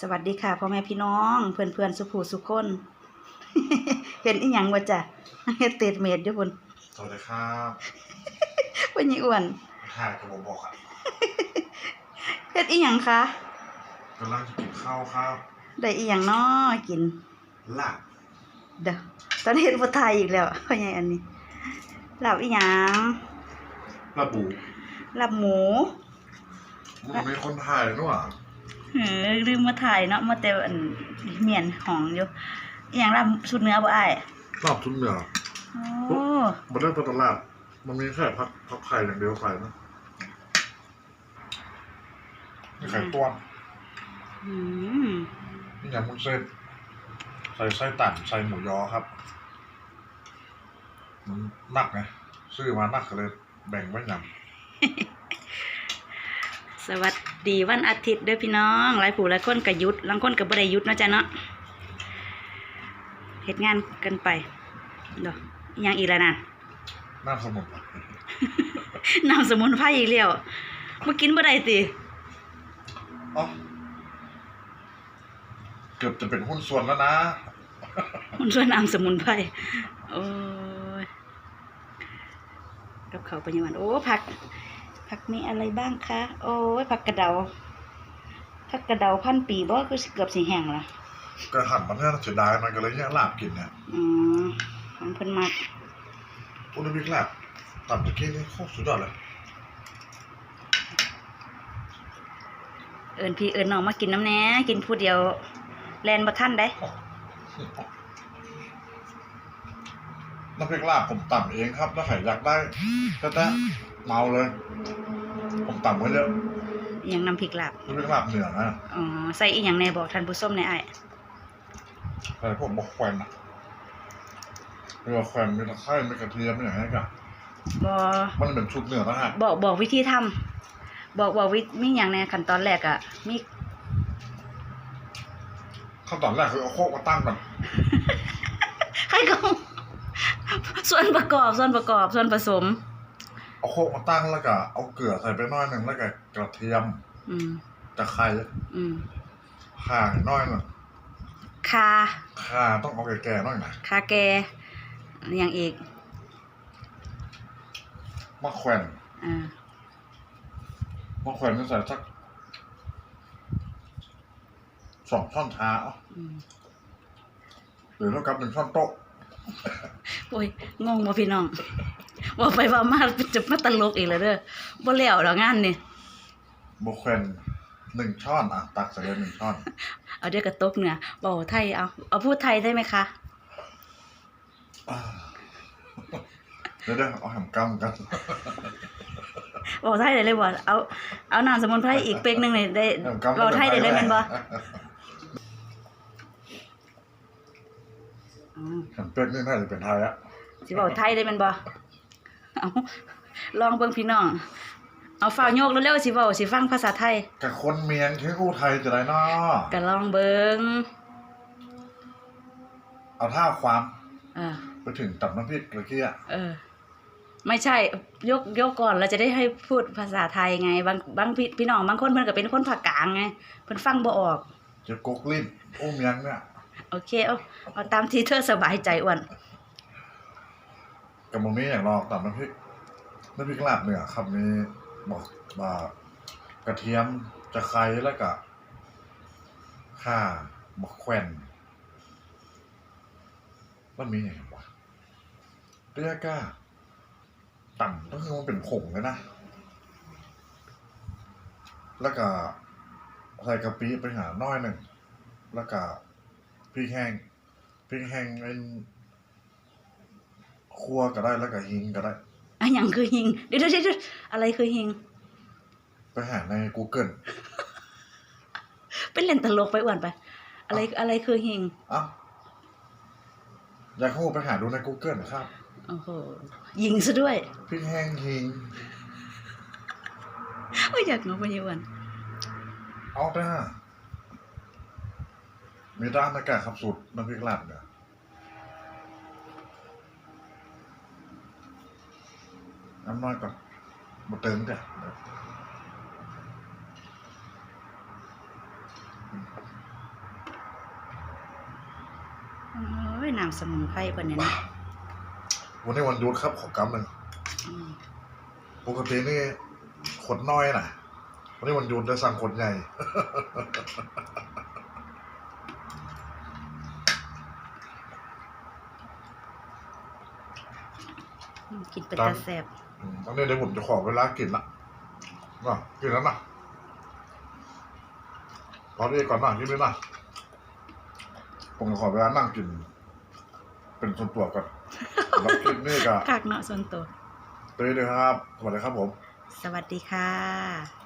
สวัสดีค่ะพ่อแม่พี่น้อง เพื่อนเพื่อนๆสุภูสุคนเห็นอีหยังวะจ้ะเฮ็ดเตดเมดอยู่พุ่นสวัสดีครับเพิ่นยี่อ้วนถ่ายกับผมบอกอะเฮ็ดอีหยังคะกำลังจะกินข้าวครับได้อีหยังน้อกินลาบเด้อตอนนี้เฮ็ดบ่ทายอีกแล้วพ่อใหญ่อันนี้ลาบอีหยังลาบบูลาบหมูมันมีคนถ่ายด้วยว่ะ เออลืมมาถ่ายเนาะมาแต่อันเมียนหองอยู่อีหยังลาบสุดเนื้อบ่อ้ายลาบทุนเหนือโอ้มันเริ่มตลาด มันมีแค่พักพักไข่อย่างเดียวไข่นะมีไข่ต้วนอืมนี่ยำมุ้นเส้นใส่ไส้ตันใส่หมูยอครับ มันนักไงซื้อมานักก็เลยแบ่งไว้ย สวัสดีวันอาทิตย์เด้อพี่น้องหลายผู้หลายคนก็หยุดบางคนก็บ่ได้หยุดเนาะจ้ะเนาะเฮ็ดงานกันไปเด้ออีหยังอีกแล้วนั่นำน้ำสมุนไพรน้ำสมุนไพรอีกแล้วบ่กินบ่ได้ติอ๋อเกือบจะเป็นหุ้นส่วนแล้วนะมันช่วยน้ำสมุนไพรโอ้ยกับเขาวปัญญาวันโอ้ผัก ผักมีอะไรบ้างคะ โอ้ยผักกระเดาผักกระเดาพันปีบ่คือสิเกือบสิแห้งละก็หันมันเนี่ยเสียดายมันก็เลยเนี่ยลาบกินเนี่ยอืมของเพิ่นมากอุณหภูมิลาบต่ำตะกี้นี่โคตรสุดยอดเลยเอิ้นพี่เอิ้นน้องมากินน้ำแหน่กินผู้เดียว แลนบ่ทันได้น้ำพริกลาบผมต่ำเองครับถ้าใครอยากได้ก็จะ เมาเลย ผมต่ำไว้เยอะอหยังน้ำพริกลาบน้ำพริกลาบเหนือนะอ๋อใส่อีหยังแหน่บอกท่านผู้ชมในอ้ายแต่พวกบกแควนนะเรือแควนมีตะไคร้มีกระเทียมมีอย่างนี้กันบ่มันเป็นชุดเหนือนะฮะบอกบอกวิธีทำบอกบอกวิมีหยังในขั้นตอนแรกอะมีขั้นตอนแรกคือเอาโคกมาตั้งก่อนใครก็ส่วนประกอบส่วนประกอบส่วนผสม เอาโคกมาตั้งแล้วก็เอาเกลือใส่ไปหน้อยหนึ่งแล้วก็กระเทียมอืมตะไคร้อืมข่าหน้อยหนึ่งคาข่าต้องเอาแก่ๆหน้อยหน่อยคาแกอหย่างอีกมะแขวนอ่ามะแขวนนี่ใส่สักสองช้อนชาเอาอืมหรือเท่ากับหนึ่งช้อนโต๊ะ โอ้ยงงบ่พี่น้อง ว่าไปว่ามาจะมาตลกอีกแล้วเด้อบ่แล้วดอกงานนี่มะแขวนหนึ่งช้อนอะตักใส่เลยหนึ่งช้อน เอาเดี๋ยวกระตกเนี่ยเว้าไทยเอาเอาพูดไทยได้ไหมคะอ่าเดี๋ยวเดี๋ยวเอาแหมกำกันเว้าไทยได้เลยบ่เอาเอาน้ำสมุนไพรอีกเป๊กหนึงนี่ได้แหมกำเว้าไทยได้เลยแม่นบ่อืมแหมเป็กนี่น่าจะเป็นไทยอะสิบอกไทยได้แมันบ่ เอาลองเบิ่งพี่น้อง เอาฟ้าวโยกเร็วๆสิเว้าสิฟังภาษาไทยกับคนเมียนที่กู้ไทยจะได้เนาะก็ลองเบิ่งเอาท่าความเออไปถึงตับน้ำพริกตะกี้อะเออ ไม่ใช่ ยกยกก่อนเราจะได้ให้พูดภาษาไทยไง บางบางพี่พี่น้องบางคนเพิ่นก็เป็นคนภาคกลางไงเพิ่นฟังบ่ออก จะกกลิ้นโอ้เมียนเนี่ย โอเคเอาเอาตามที่เธอสบายใจอ้วน กับมมี่อย่างรอกตับน้ำพริกน้ำพริกลาบเหนือครับมีบอกว่ากระเทียมจะไคร้แล้วก็ข่ามะแขวนมันมีอย่างวะเรียกก้าต่ำก็คือมันเป็นผงเลยนะ แล้วก็ใส่กะปิไปหาน้อยหนึ่ง แล้วก็พริกแห้งพริกแห้งเป็น คั่วก็ได้แล้วก็หิงก็ได้อะหยังคือหิงเดี๋ยวเดี๋ยวเดี๋ยวอะไรคือหิง ไปหาใน Google เป็นเล่นตลกไปอ้วนไป อะไรอะไรคือหิงเอ้าอยากให้ผมไปหาดูใน Google นะครับโอ้โหยิงซะด้วยพริกแห้งหิงโอ้ยอยากงงไปยี่อ้วนเอาได้ฮะมีร้านอากาศขับสุดน้ำพริกลาบเนี่ย น้ำน้อยก่อนมาเติมกันเอ้ยน้ำสมุนไพรปนเนี่นะวันนี้วันยุดครับขอกำหนึ่งอืมปกตินี่ขดน้อยนะวันนี้วันยุดจะสั่งขดใหญ่ กินเป็นตแสบ ตอนนี้เดี๋ยวผมจะขอเวลากินละน่ะกินแล้วนะขอดีก่อนนะกินด้วยนะผมจะขอเวลานั่งกิน เป็นส่วนตัวก่อนแล้วกินนี่กับคักเนาะส่วนตัวเต้ยเลยครับสวัสดีครับผม สวัสดีค่ะ